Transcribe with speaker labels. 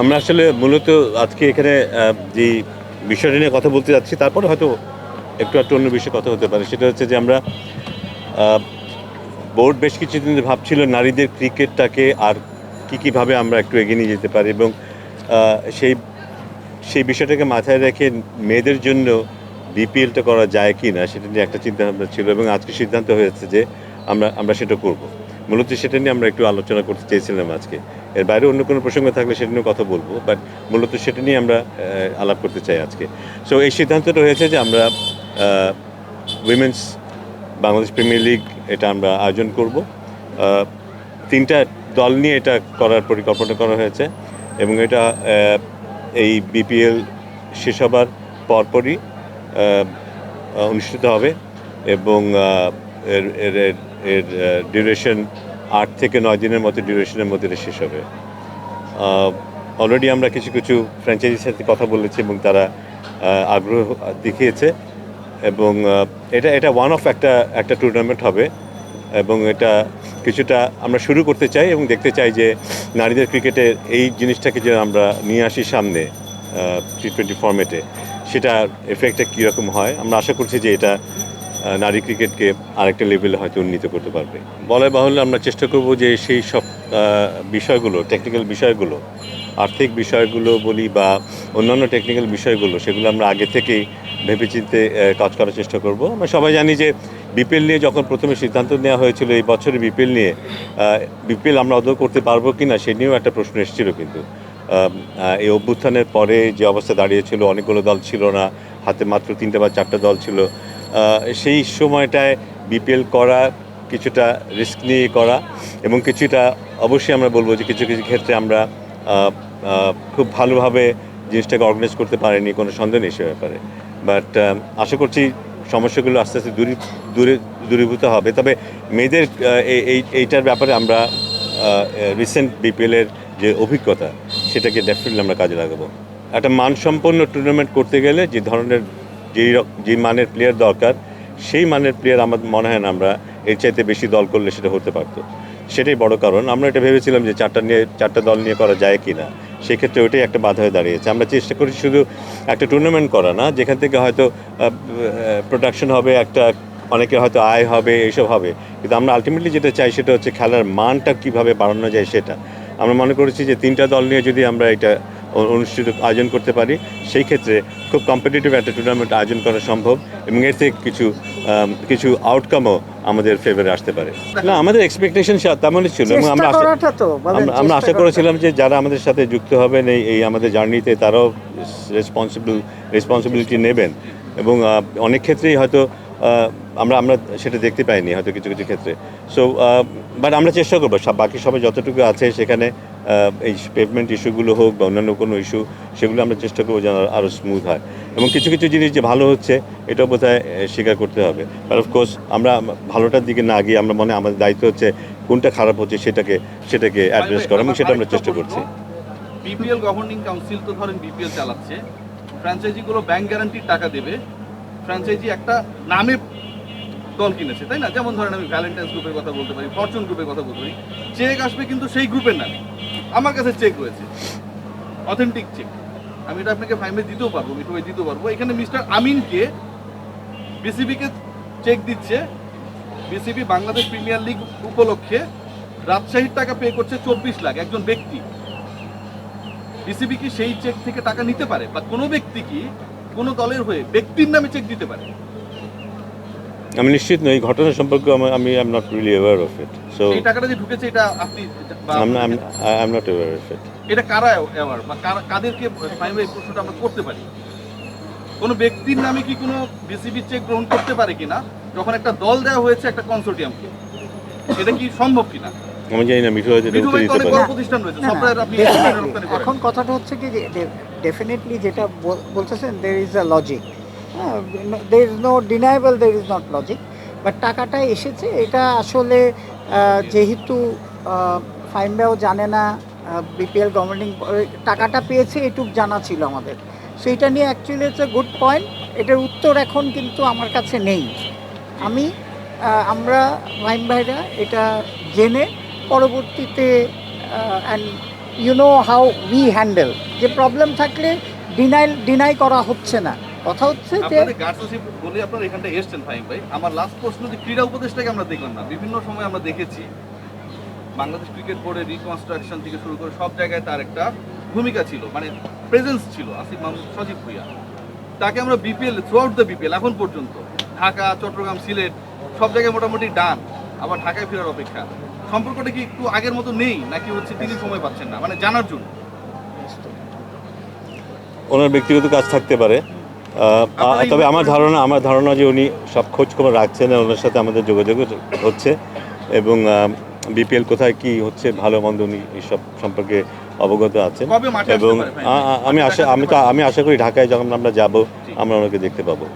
Speaker 1: আমরা আসলে মূলত আজকে এখানে যে বিষয়টা নিয়ে কথা বলতে যাচ্ছি, তারপরে হয়তো একটু একটু অন্য বিষয়ে কথা হতে পারে। সেটা হচ্ছে যে আমরা বোর্ড বেশ কিছুদিন ভাবছিল নারীদের ক্রিকেটটাকে আর কী কীভাবে আমরা একটু এগিয়ে নিয়ে যেতে পারি এবং সেই সেই বিষয়টাকে মাথায় রেখে মেয়েদের জন্য বিপিএলটা করা যায় কি না সেটা নিয়ে একটা চিন্তা ভাবনা ছিল এবং আজকে সিদ্ধান্ত হয়েছে যে আমরা আমরা সেটা করব। মূলত সেটা নিয়ে আমরা একটু আলোচনা করতে চেয়েছিলাম আজকে। এর বাইরে অন্য কোনো প্রসঙ্গ থাকলে সেটা নিয়ে কথা বলব বাট মূলত সেটা নিয়ে আমরা আলাপ করতে চাই আজকে। সো এই সিদ্ধান্তটা হয়েছে যে আমরা উইমেন্স বাংলাদেশ প্রিমিয়ার লিগ এটা আমরা আয়োজন করব। তিনটা দল নিয়ে এটা করার পরিকল্পনা করা হয়েছে এবং এটা এই বিপিএল শেষ হবার পরপরই অনুষ্ঠিত হবে এবং এর এর এর- ডিউরেশন আট থেকে নয় দিনের মতো ডিউরেশনের মধ্যে শেষ হবে। অলরেডি আমরা কিছু কিছু ফ্র্যাঞ্চাইজির সাথে কথা বলেছি এবং তারা আগ্রহ দেখিয়েছে এবং এটা এটা ওয়ান অফ একটা একটা টুর্নামেন্ট হবে এবং এটা কিছুটা আমরা শুরু করতে চাই এবং দেখতে চাই যে নারীদের ক্রিকেটের এই জিনিসটাকে যে আমরা নিয়ে আসি সামনে টি টোয়েন্টি ফর্মেটে সেটার এফেক্টটা কীরকম হয়। আমরা আশা করছি যে এটা নারী ক্রিকেটকে আরেকটা লেভেলে হয়তো উন্নীত করতে পারবে। বলাই বাহুল্য আমরা চেষ্টা করব যে সেই সব বিষয়গুলো টেকনিক্যাল বিষয়গুলো, আর্থিক বিষয়গুলো বলি বা অন্যান্য টেকনিক্যাল বিষয়গুলো, সেগুলো আমরা আগে থেকেই ভেবেচিন্তে কাজ করার চেষ্টা করব। আমরা সবাই জানি যে বিপিএল নিয়ে যখন প্রথমে সিদ্ধান্ত নেওয়া হয়েছিল, এই বছরে বিপিএল নিয়ে বিপিএল আমরা আদৌ করতে পারব কি না সে নিয়েও একটা প্রশ্ন এসেছিল কিন্তু। এই অভ্যুত্থানের পরে যে অবস্থা দাঁড়িয়েছিল, অনেকগুলো দল ছিল না, হাতে মাত্র তিনটে বা চারটা দল ছিল সেই সময়টায় বিপিএল করা কিছুটা রিস্ক নিয়ে করা এবং কিছুটা অবশ্যই আমরা বলব যে কিছু কিছু ক্ষেত্রে আমরা খুব ভালোভাবে জিনিসটাকে অর্গানাইজ করতে পারিনি, কোনো সন্দেহ নেই সে ব্যাপারে। বাট আশা করছি সমস্যাগুলো আস্তে আস্তে দূরী, দূরে, দূরীভূত হবে। তবে মেয়েদের এই- এই, এইটার ব্যাপারে আমরা রিসেন্ট বিপিএলের যে অভিজ্ঞতা, সেটাকে ডেফিনেটলি আমরা কাজে লাগাবো। একটা মানসম্পন্ন টুর্নামেন্ট করতে গেলে যে ধরনের যেই যে মানের প্লেয়ার দরকার, সেই মানের প্লেয়ার আমার মনে হয় না আমরা এর চাইতে বেশি দল করলে সেটা হতে পারতো। সেটাই বড় কারণ। আমরা এটা ভেবেছিলাম যে চারটা নিয়ে, চারটা দল নিয়ে করা যায় কি না সেক্ষেত্রে ওইটাই একটা বাধা হয়ে দাঁড়িয়েছে। আমরা চেষ্টা করি শুধু একটা টুর্নামেন্ট করা না, যেখান থেকে হয়তো প্রোডাকশন হবে, একটা অনেকে হয়তো আয় হবে এইসব হবে। কিন্তু আমরা আলটিমেটলি যেটা চাই সেটা হচ্ছে খেলার মানটা কীভাবে বাড়ানো যায় সেটা। আমরা মনে করেছি যে তিনটা দল নিয়ে যদি আমরা এটা অনুষ্ঠিত আয়োজন করতে পারি। সেই ক্ষেত্রে খুব কম্পিটিটিভ একটা টুর্নামেন্ট আয়োজন করা সম্ভব এবং এর থেকে কিছু কিছু আউটকামও আমাদের ফেভারে আসতে পারে। না আমাদের এক্সপেকটেশন তেমনই ছিল এবং আমরা
Speaker 2: বলেন,
Speaker 1: আমরা আশা করেছিলাম যে যারা আমাদের সাথে যুক্ত হবেন এই এই আমাদের জার্নিতে তারাও রেসপন্সিবল রেসপন্সিবিলিটি নেবেন এবং অনেক ক্ষেত্রেই হয়তো আমরা আমরা সেটা দেখতে পাইনি হয়তো কিছু কিছু ক্ষেত্রে। সো বাট আমরা চেষ্টা করব সব বাকি সবাই যতটুকু আছে সেখানে এই পেভমেন্ট ইস্যুগুলো হোক বা অন্যান্য কোনো ইস্যু সেগুলো আমরা চেষ্টা করব যেন আরও স্মুথ হয়। এবং কিছু কিছু জিনিস যে ভালো হচ্ছে এটাও বোধ স্বীকার করতে হবে। আর অফকোর্স আমরা ভালোটার দিকে না গিয়ে আমরা মনে আমাদের দায়িত্ব হচ্ছে কোনটা খারাপ হচ্ছে সেটাকে সেটাকে অ্যাড্রেস করা এবং সেটা আমরা চেষ্টা করছি।
Speaker 3: বিপিএল গভর্নিং কাউন্সিল তো ধরেন বিপিএল চালাচ্ছে ফ্র্যাঞ্চাইজিগুলো ব্যাংক গ্যারান্টির টাকা দেবে ফ্র্যাঞ্চাইজি একটা নামে দল কিনেছে তাই না? যেমন ধরেন আমি ভ্যালেন্টাইন্স গ্রুপের কথা বলতে পারি ফরচুন গ্রুপের কথা বলতে পারি চেক আসবে কিন্তু সেই গ্রুপের নামে। আমার কাছে চেক রয়েছে অথেন্টিক চেক আমি এটা আপনাকে ফাইমে দিতেও পারব মিঠু ভাই দিতেও পারব। এখানে মিস্টার আমিনকে বিসিবিকে চেক দিচ্ছে। বিসিবি বাংলাদেশ প্রিমিয়ার লিগ উপলক্ষে রাজশাহীর টাকা পে করছে চব্বিশ লাখ একজন ব্যক্তি। বিসিবি কি সেই চেক থেকে টাকা নিতে পারে? বা কোনো ব্যক্তি কি কোনো দলের হয়ে ব্যক্তির নামে চেক দিতে পারে?
Speaker 1: আমি নিশ্চিত নই এই ঘটনা সম্পর্কে আমি আমি I am not really aware of it so
Speaker 3: এই টাকাটা যে ঢুকেছে এটা আপনি
Speaker 1: I am not aware of it
Speaker 3: এটা কারা অ্যাওয়ার বা কাদেরকে এই প্রশ্নটা আমরা করতে পারি? কোনো ব্যক্তির নামে কি কোনো বিসিবি চেক গ্রহণ করতে পারে কিনা? যখন একটা দল দেওয়া হয়েছে একটা কনসোর্টিয়ামকে এটা কি সম্ভব কিনা?
Speaker 1: আমি জানি না মিঠু হয়তো উত্তর দিতে পারে।
Speaker 3: প্রতিষ্ঠান রয়েছে সফটওয়্যার আপনি
Speaker 2: এখন কথাটা হচ্ছে কি ডেফিনেটলি যেটা বল- বলতেছেন there is a logic there is no deniable there is not logic but টাকাটা এসেছে, এটা আসলে যেহেতু ফাইনরাও জানে না বিপিএল গভর্নিং টাকাটা পেয়েছে এটুক জানা ছিল আমাদের। সেইটা নিয়ে অ্যাকচুয়ালি হচ্ছে গুড পয়েন্ট এটার উত্তর এখন কিন্তু আমার কাছে নেই। আমি আমরা ভাইম ভাইরা এটা জেনে পরবর্তীতে and you know how we handle যে প্রবলেম থাকলে ডিনাই ডিনাই করা হচ্ছে না। কথা হচ্ছে যে
Speaker 3: বলে আপনারা এখানটা এসছেন ফাহিম ভাই। আমার লাস্ট প্রশ্ন যে ক্রীড়া উপদেশটাকে আমরা দেখলাম না। বিভিন্ন সময় আমরা দেখেছি। বাংলাদেশ ক্রিকেট বোর্ডের রিকনস্ট্রাকশন থেকে শুরু করে সব জায়গায় তার একটা ভূমিকা ছিল মানে প্রেজেন্স ছিল আসিফ মাহমুদ সজীব ভুইয়া। তাকে আমরা BPL throughout the BPL এখন পর্যন্ত। ঢাকা চট্টগ্রাম সিলেট সব জায়গায় মোটামুটি ডান আবার ঢাকায় ফেরার অপেক্ষা। সম্পর্কটা কি একটু আগের মতো নেই নাকি হচ্ছে তিনি সময় পাচ্ছেন না? মানে জানার জন্য।
Speaker 1: ওনার ব্যক্তিগত কাজ থাকতে পারে। তবে আমার ধারণা আমার ধারণা যে উনি সব খোঁজ খবর রাখছেন ওনার সাথে আমাদের যোগাযোগ হচ্ছে এবং বিপিএল কোথায় কি হচ্ছে ভালো মন্দ উনি এইসব সম্পর্কে অবগত আছেন এবং আমি আশা আমি তো আমি আশা করি ঢাকায় যখন আমরা যাব আমরা ওনাকে দেখতে পাবো।